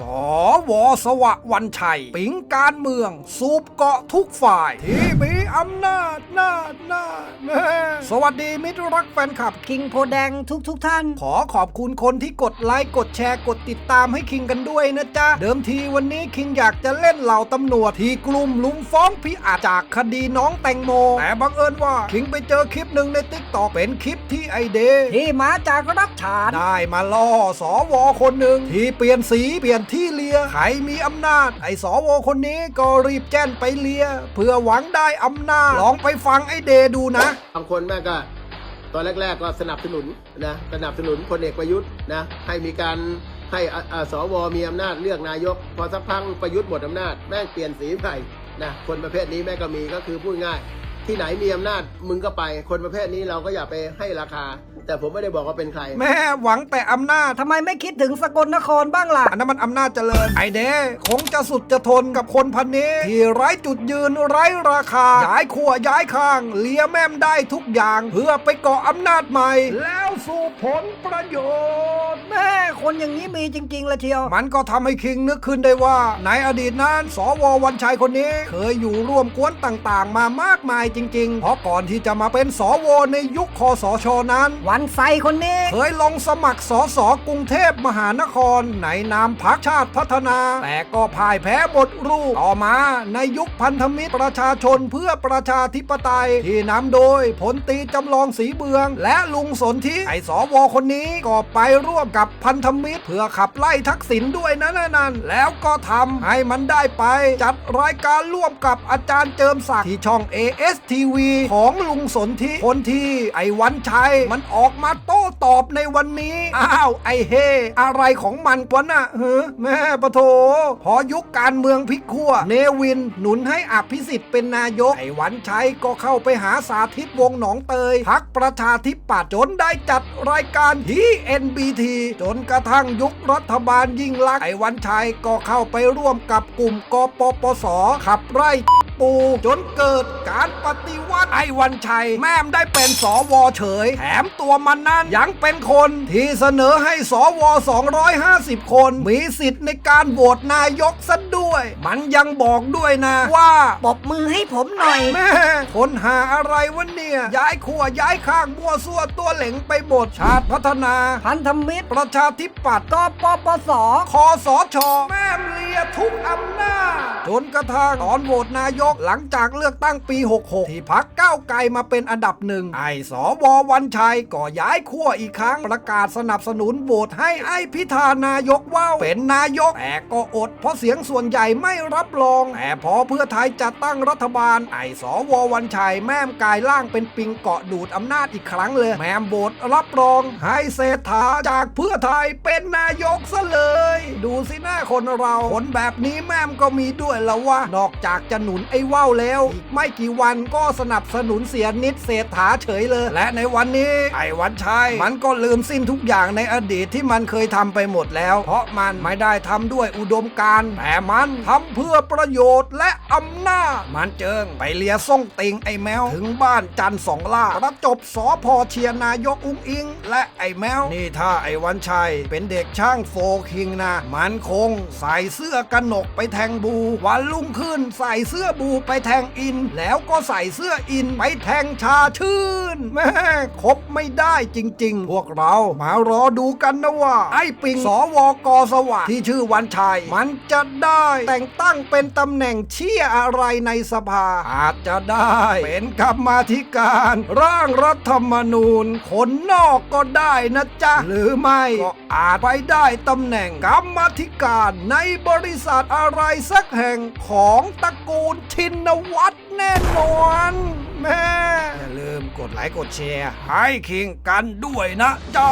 วสวะวันชัย ปิงการเมือง สูบเกาะทุกฝ่าย ที่มีอำนาจนาจนาจแน่สวัสดีมิตรรักแฟนคลับ คิงโพแดงทุกทุกๆท่าน ขอขอบคุณคนที่กดไลค์ กดแชร์ กดติดตามให้คิงกันด้วยนะจ๊ะ เดิมทีวันนี้คิงอยากจะเล่นเหล่าตำรวจที่กลุ่มลุมฟ้องพี่อาจจากคดีน้องแตงโม แต่บังเอิญว่าคิงไปเจอคลิปหนึ่งในติ๊กต็อกเป็นคลิปที่ไอเดย์ที่มาจากรัฐฉานได้มาล่อสวคนหนึ่งที่เปลี่ยนสีเปลี่ยนที่เลียใครมีอำนาจ ไอ้สวคนนี้ก็รีบแจ้นไปเลีย เพื่อหวังได้อำนาจ ลองไปฟังไอ้เดดูนะ บางคนแม่ก็ตอนแรก ๆ ก็สนับสนุนนะสนับสนุนพลเอกประยุทธ์นะให้มีการให้อ่าอ่าสวมีอำนาจเลือกนายก พอสักพักประยุทธ์หมดอำนาจแม่งเปลี่ยนสีใหม่นะคนประเภทนี้แม่งก็มีก็คือพูดง่าย ที่ไหนมีอำนาจมึงก็ไปคนประเภทนี้เราก็อย่าไปให้ราคา แต่ผมไม่ได้บอกว่าเป็นใคร แม่หวังแต่อำนาจทำไมไม่คิดถึงสกลนครบ้างล่ะ อันนั้นมันอำนาจเจริญ ไอเดคงจะสุดจะทนกับคนพันนี้ ที่ไร้จุดยืนไร้ราคา ย้ายขั้วย้ายข้าง เลียแม่มได้ทุกอย่าง เพื่อไปเกาะอำนาจใหม่แล้ว สู่ผลประโยชน์ แม่คนอย่างนี้มีจริงๆเลยเชียว มันก็ทำให้คิงนึกขึ้นได้ว่า ในอดีตนั้นสววันชัยคนนี้ เคยอยู่ร่วมกวนต่างๆ มามากมายจริงๆ เพราะก่อนที่จะมาเป็นสวในยุคคอสชนั้น วันไซคนนี้ เคยลงสมัครสสกรุงเทพมหานคร ในนามพักชาติพัฒนา แต่ก็พ่ายแพ้บทรูปต่อมาในยุคพันธมิตรประชาชนเพื่อประชาธิปไตยที่นำโดยพลตรีจำลองสีเบือง และลุงสนธิไอสวคนนี้ก็ไปร่วมกับพันธมิตร เพื่อขับไล่ทักษิณด้วยนะนั่นแล้วก็ทำให้มันได้ไป จัดรายการร่วมกับอาจารย์เจิมศักดิ์ที่ช่อง ASTV ของลุงสนธิคนที่ไอวันชัย มันออกมาโต้ตอบในวันนี้ อ้าว ไอเฮ อะไรของมันกวะน่ะเฮ้แม่ปะโถ พอยุคการเมืองพลิกขั้วเนวิน หนุนให้อภิสิทธิ์เป็นนายก ไอวันชัยก็เข้าไปหาสาธิตวงหนองเตยพักประชาธิปัตย์จนได้จัดรายการที่ NBT จนกระทั่งยุครัฐบาลยิ่งลักษณ์ไอวันชัยก็เข้าไปร่วมกับกลุ่มกปปสขับไล่ ปู จนเกิดการปฏิวัติไอ้วันชัย แม่มได้เป็นสวเฉย แถมตัวมันนั้นยังเป็นคนที่เสนอให้สว250 คน มีสิทธิ์ในการโหวตนายกซะด้วย มันยังบอกด้วยนะ ว่าปรบมือให้ผมหน่อยแม่คนหาอะไรวะเนี่ย ย้ายขัวย้ายข้างบัวซั่วตัวเหลงไปหมดชาติพัฒนา พันธมิตรประชาธิปัตย์กปปสคอสอชอแม่มเลียทุกอำนาจ จนกระทั่งตอนโหวตนายกหลังจากเลือกตั้งปี 66 ที่พักก้าวไกลมาเป็นอันดับหนึ่งไอ้สววันชัยก็ย้ายขั้วอีกครั้งประกาศสนับสนุนโหวตให้ไอ้พิธานายกว่าเป็นนายกแต่ก็อด เพราะเสียงส่วนใหญ่ไม่รับรองแต่พอเพื่อไทยจัดตั้งรัฐบาล ไอ้สววันชัยแม่มกายล่างเป็นปิงเกาะดูดอำนาจอีกครั้งเลย แม่มโหวตรับรองให้เศรษฐาจากเพื่อไทยเป็นนายกซะ ดูสิหน้าคนเราคนแบบนี้แม่มก็มีด้วยละวะ นอกจากจะหนุนไอ้ว่าวแล้ว อีกไม่กี่วันก็สนับสนุนเสียนิดเศรษฐาเฉยเลย และในวันนี้ไอ้วันชัยมันก็ลืมสิ้นทุกอย่างในอดีตที่มันเคยทำไปหมดแล้ว เพราะมันไม่ได้ทำด้วยอุดมการณ์แต่มันทำเพื่อประโยชน์และอำนาจมันเจิงไปเลียส่งติงไอ้แมว ถึงบ้านจันสองล่ารับจบสอพอเชียนายกอุ้งอิง และไอ้แมว นี่ถ้าไอ้วันชัยเป็นเด็กช่างโฟคิงนะมันคงใส่เสื้อกันหนกไปแทงบู วันรุ่งขึ้นใส่เสื้อบูไปแทงอิน แล้วก็ใส่เสื้ออินไปแทงชาชื่นแม่คบไม่ได้จริง ๆ พวกเรามารอดูกันนะว่า ไอ้ปิงสวกสวัสดิ์ที่ชื่อวันชัย มันจะได้แต่งตั้งเป็นตำแหน่งเชี่ยอะไรในสภา อาจจะได้เป็นกรรมาธิการ ร่างรัฐธรรมนูญ คนนอกก็ได้นะจ๊ะ หรือไม่ก็อาจไปได้ตำแหน่งกรรมมาธิการในบริษัทอะไรสักแห่งของตระกูลชินวัตรแน่นอน แม่ อย่าลืมกดไลค์กดแชร์ ให้คิงกันด้วยนะจ๊ะ